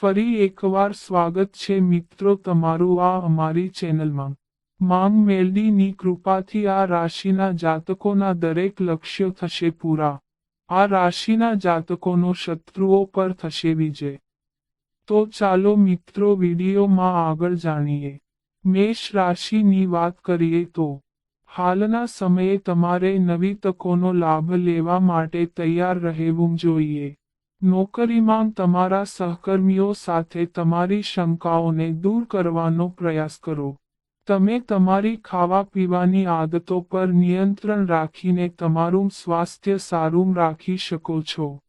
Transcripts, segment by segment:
ફરી એકવાર સ્વાગત છે મિત્રો તમારું આ અમારી ચેનલમાં. માંગ મેલડીની કૃપાથી આ રાશિના જાતકોના દરેક લક્ષ્યો થશે પૂરા. આ રાશિના જાતકોનો શત્રુઓ પર થશે વિજય. તો ચાલો મિત્રો વિડીયોમાં આગળ જાણીએ. મેષ રાશિની વાત કરીએ તો, હાલના સમયે તમારે નવી તકોનો લાભ લેવા માટે તૈયાર રહેવું જોઈએ. નોકરીમાં તમારા સહકર્મીઓ સાથે તમારી શંકાઓને દૂર કરવાનો પ્રયાસ કરો. તમે તમારી ખાવા પીવાની આદતો પર નિયંત્રણ રાખીને તમારું સ્વાસ્થ્ય સારું રાખી શકો છો.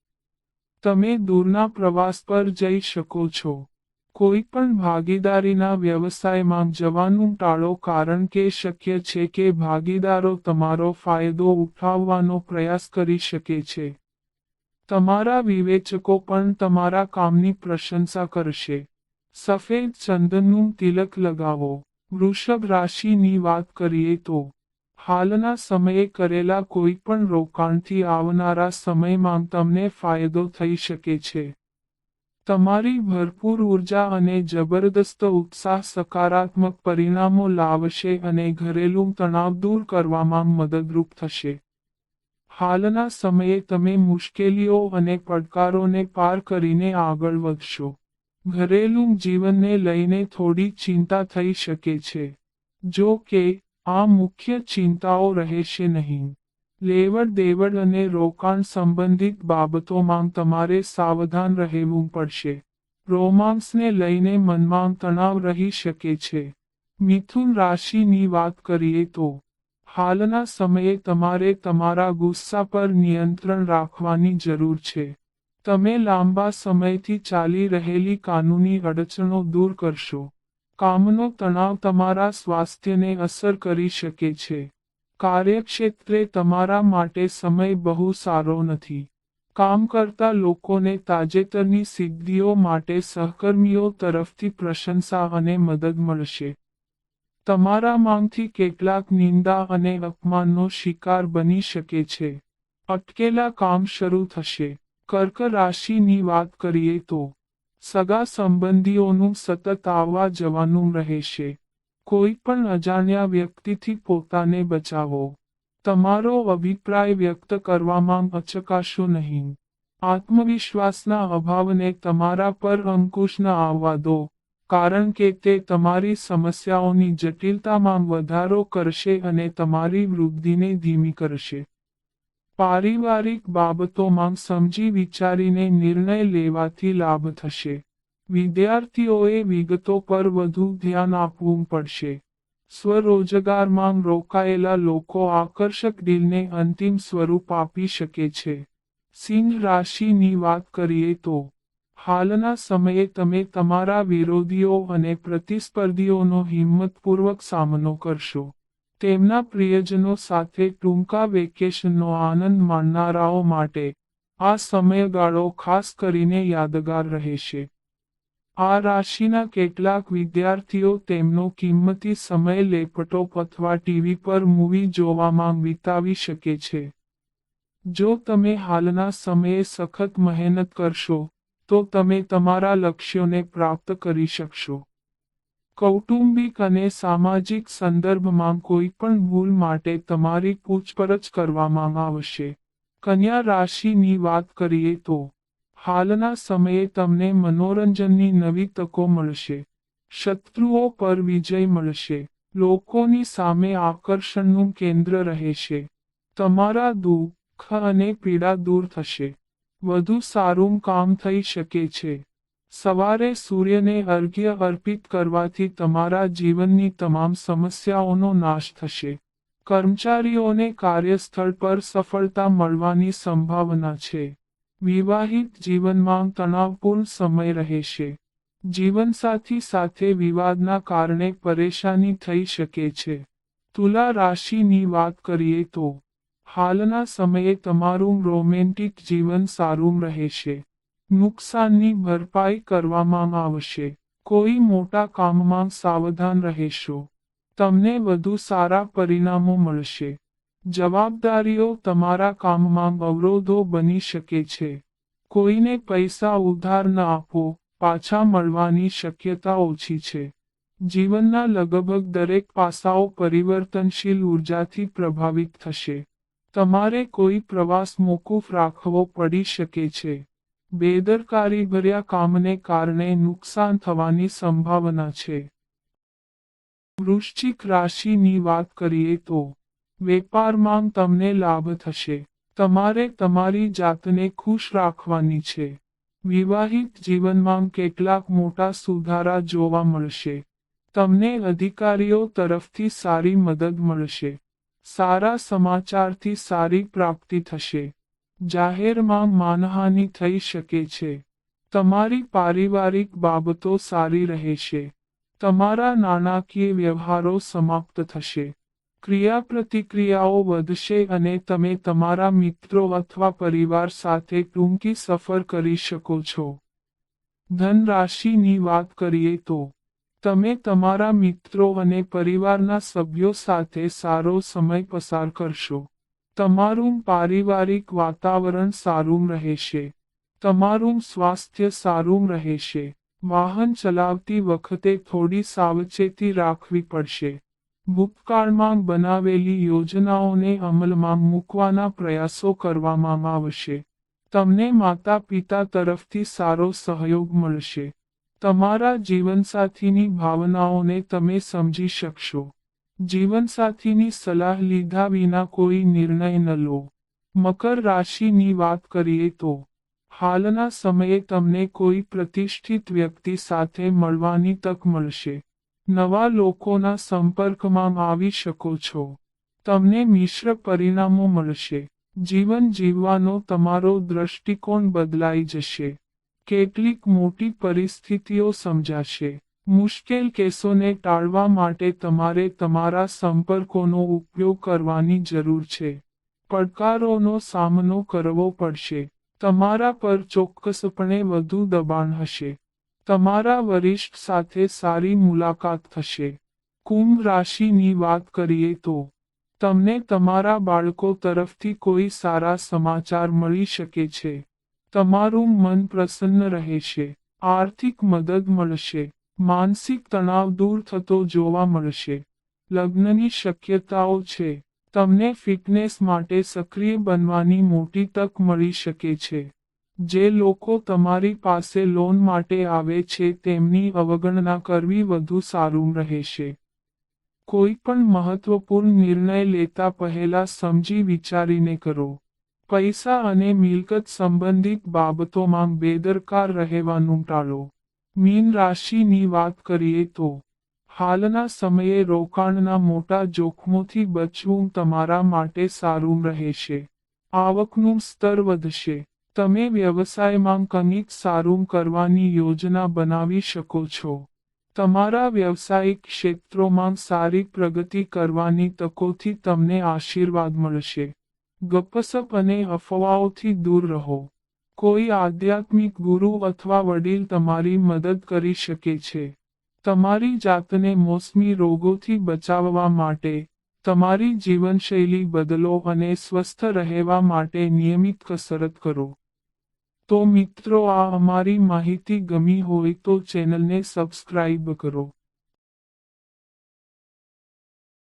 તમે દૂરના પ્રવાસ પર જઈ શકો છો. કોઈ પણ ભાગીદારીના વ્યવસાયમાં જવાનું ટાળો કારણ કે શક્ય છે કે ભાગીદારો તમારો ફાયદો ઉઠાવવાનો પ્રયાસ કરી શકે છે. તમારા વિવેચકો પણ તમારા કામની પ્રશંસા કરશે. સફેદ ચંદનનું તિલક લગાવો. વૃષભ રાશિની વાત કરીએ તો, હાલના સમયે કરેલા કોઈ પણ રોકાણથી આવનારા સમયમાં તમને ફાયદો થઈ શકે છે. તમારી ભરપૂર ઊર્જા અને જબરદસ્ત ઉત્સાહ સકારાત્મક પરિણામો લાવશે અને ઘરેલું તણાવ દૂર કરવામાં મદદરૂપ થશે. હાલના સમયે તમે મુશ્કેલીઓ અને પડકારોને પાર કરીને આગળ વધશો. ઘરેલું જીવનને લઈને થોડી ચિંતા થઈ શકે છે. જો કે, આ મુખ્ય ચિંતાઓ રહેશે નહીં. લેવડ દેવડ અને રોકાણ સંબંધિત બાબતોમાં તમારે સાવધાન રહેવું પડશે. રોમાન્સને લઈને મનમાં તણાવ રહી શકે છે. મિથુન રાશિની વાત કરીએ તો હાલના સમયે તમારે તમારા ગુસ્સા પર નિયંત્રણ રાખવાની જરૂર છે. તમે લાંબા સમયથી ચાલી રહેલી કાનૂની અડચણો દૂર કરશો. કામનો તણાવ તમારા સ્વાસ્થ્યને અસર કરી શકે છે. કાર્યક્ષેત્રે તમારા માટે સમય બહુ સારો નથી. કામ કરતા લોકોને તાજેતરની સિદ્ધિઓ માટે સહકર્મીઓ તરફથી પ્રશંસા અને મદદ મળશે. તમારા માંગથી કેટલાક નિંદા અને અપમાનનો શિકાર બની શકે છે. અટકેલા કામ શરૂ થશે. કર્ક રાશિની વાત કરીએ તો, સગા સંબંધીઓનું સતત આવવા જવાનું રહેશે. કોઈ પણ અજાણ્યા વ્યક્તિથી પોતાને બચાવો. તમારો અભિપ્રાય વ્યક્ત કરવામાં અચકાશો નહીં. આત્મવિશ્વાસના અભાવને તમારા પર અંકુશ ન આવવા દો. કારણ કે તે તમારી સમસ્યાઓની જટિલતામાં વધારો કરશે અને તમારી વૃદ્ધિને ધીમી કરશે. પારિવારિક બાબતોમાં સમજી વિચારીને નિર્ણય લેવાથી લાભ થશે. વિદ્યાર્થીઓએ વિગતો પર વધુ ધ્યાન આપવું પડશે. સ્વરોજગારમાં રોકાયેલા લોકો આકર્ષક ડીલને અંતિમ સ્વરૂપ આપી શકે છે. સિંહ રાશિની વાત કરીએ તો હાલના સમયે તમે તમારા વિરોધીઓ અને પ્રતિસ્પર્ધીઓનો હિંમતપૂર્વક સામનો કરશો. તેમના પ્રિયજનો સાથે ટૂંકા વેકેશનનો આનંદ માણનારાઓ માટે આ સમયગાળો ખાસ કરીને યાદગાર રહેશે. આ રાશિના કેટલાક વિદ્યાર્થીઓ તેમનો કિંમતી સમય લેપટોપ અથવા ટીવી પર મૂવી જોવામાં વિતાવી શકે છે. જો તમે હાલના સમયે સખત મહેનત કરશો તો તમે તમારા લક્ષ્યોને પ્રાપ્ત કરી શકશો. કૌટુંબિક અને સામાજિક સંદર્ભમાં કોઈ પણ ભૂલ માટે તમારી પૂછપરછ કરવામાં આવશે. કન્યા રાશિની વાત કરીએ તો, હાલના સમયે તમને મનોરંજનની નવી તકો મળશે. શત્રુઓ પર વિજય મળશે. લોકોની સામે આકર્ષણનું કેન્દ્ર રહેશે. તમારા દુઃખ અને પીડા દૂર થશે. વધુ સારું કામ થઈ શકે છે. સવારે સૂર્યને અર્ઘ્ય અર્પિત કરવાથી તમારા જીવનની તમામ સમસ્યાઓનો નાશ થશે. કર્મચારીઓને કાર્યસ્થળ પર સફળતા મળવાની સંભાવના છે. વિવાહિત જીવનમાં તણાવપૂર્ણ સમય રહેશે. જીવનસાથી સાથે વિવાદના કારણે પરેશાની થઈ શકે છે. તુલા રાશિની વાત કરીએ તો હાલના સમયે તમારું રોમેન્ટિક જીવન સારું રહેશે. નુકસાનની ભરપાઈ કરવામાં આવશે. કોઈ મોટા કામમાં સાવધાન રહેશો. તમને વધુ સારા પરિણામો મળશે. જવાબદારીઓ તમારા કામમાં અવરોધો બની શકે છે. કોઈને પૈસા ઉધાર ન આપો, પાછા મળવાની શક્યતા ઓછી છે. જીવનના લગભગ દરેક પાસાઓ પરિવર્તનશીલ ઉર્જાથી પ્રભાવિત થશે. તમારે કોઈ પ્રવાસ મોકૂફ રાખવો પડી શકે છે. બેદરકારીભર્યા કામને કારણે નુકસાન થવાની સંભાવના છે. વૃશ્ચિક રાશિની વાત કરીએ તો, વેપારમાં તમને લાભ થશે. તમારે તમારી જાતને ખુશ રાખવાની છે. વિવાહિત જીવનમાં કેટલાક મોટા સુધારા જોવા મળશે. તમને અધિકારીઓ તરફથી સારી મદદ મળશે. સારા સમાચારથી સારી પ્રાપ્તિ થશે. જાહેરમાં માનહાનિ થઈ શકે છે. તમારી પારિવારિક બાબતો સારી રહેશે. તમારા નાણાકીય વ્યવહારો સમાપ્ત થશે. ક્રિયા પ્રતિક્રિયાઓ વધશે અને તમે તમારા મિત્રો અથવા પરિવાર સાથે ટૂંકી સફર કરી શકો છો. ધનરાશિની વાત કરીએ તો તમે તમારા મિત્રો અને પરિવારના સભ્યો સાથે સારો સમય પસાર કરશો. તમારું પારિવારિક વાતાવરણ સારું રહેશે. તમારું સ્વાસ્થ્ય સારું રહેશે. વાહન ચલાવતી વખતે થોડી સાવચેતી રાખવી પડશે. ભૂતકાળમાં બનાવેલી યોજનાઓને અમલમાં મૂકવાના પ્રયાસો કરવામાં આવશે. તમને માતા પિતા તરફથી સારો સહયોગ મળશે. તમારા જીવનસાથીની ભાવનાઓને તમે સમજી શકશો. જીવનસાથીની સલાહ લીધા વિના કોઈ નિર્ણય ન લો. મકર રાશિની વાત કરીએ તો, હાલના સમયે તમને કોઈ પ્રતિષ્ઠિત વ્યક્તિ સાથે મળવાની તક મળશે. નવા લોકોના સંપર્કમાં આવી શકો છો. તમને મિશ્ર પરિણામો મળશે. જીવન જીવવાનો તમારો દ્રષ્ટિકોણ બદલાઈ જશે. કેટલીક મોટી પરિસ્થિતિઓ સમજાશે. મુશ્કેલ કેસોને ટાળવા માટે તમારે તમારા સંપર્કોનો ઉપયોગ કરવાની જરૂર છે. પડકારોનો સામનો કરવો પડશે. તમારા પર ચોક્કસપણે વધુ દબાણ હશે. તમારા વરિષ્ઠ સાથે સારી મુલાકાત થશે. કુંભ રાશિની વાત કરીએ તો, તમને તમારા બાળકો તરફથી કોઈ સારા સમાચાર મળી શકે છે. તમારું મન પ્રસન્ન રહેશે આર્થિક મદદ મળશે, માનસિક તણાવ દૂર થતો જોવા મળશે. લગ્નની શક્યતાઓ છે, તમને ફિટનેસ માટે સક્રિય બનવાની મોટી તક મળી શકે છે. જે લોકો તમારી પાસે લોન માટે આવે છે તેમની અવગણના કરવી વધુ સારું રહેશે. કોઈ પણ મહત્વપૂર્ણ નિર્ણય લેતા પહેલા સમજી વિચારીને કરો. પૈસા અને મિલકત સંબંધિત બાબતોમાં બેદરકાર રહેવાનું ટાળો. મીન રાશિની વાત કરીએ તો, હાલના સમયે રોકાણના મોટા જોખમોથી બચવું તમારા માટે સારું રહેશે. આવકનું સ્તર વધશે. તમે વ્યવસાયમાં કંઈક સારું કરવાની યોજના બનાવી શકો છો. તમારા વ્યવસાયિક ક્ષેત્રોમાં સારી પ્રગતિ કરવાની તકોથી તમને આશીર્વાદ મળશે. ગપસપ અને અફવાઓથી દૂર રહો. કોઈ આધ્યાત્મિક ગુરુ અથવા વડીલ તમારી મદદ કરી શકે છે. તમારી જાતને મોસમી રોગોથી બચાવવા માટે, તમારી જીવનશૈલી બદલો અને સ્વસ્થ રહેવા માટે નિયમિત કસરત કરો. તો મિત્રો આ અમારી માહિતી ગમી હોય તો ચેનલને સબસ્ક્રાઇબ કરો.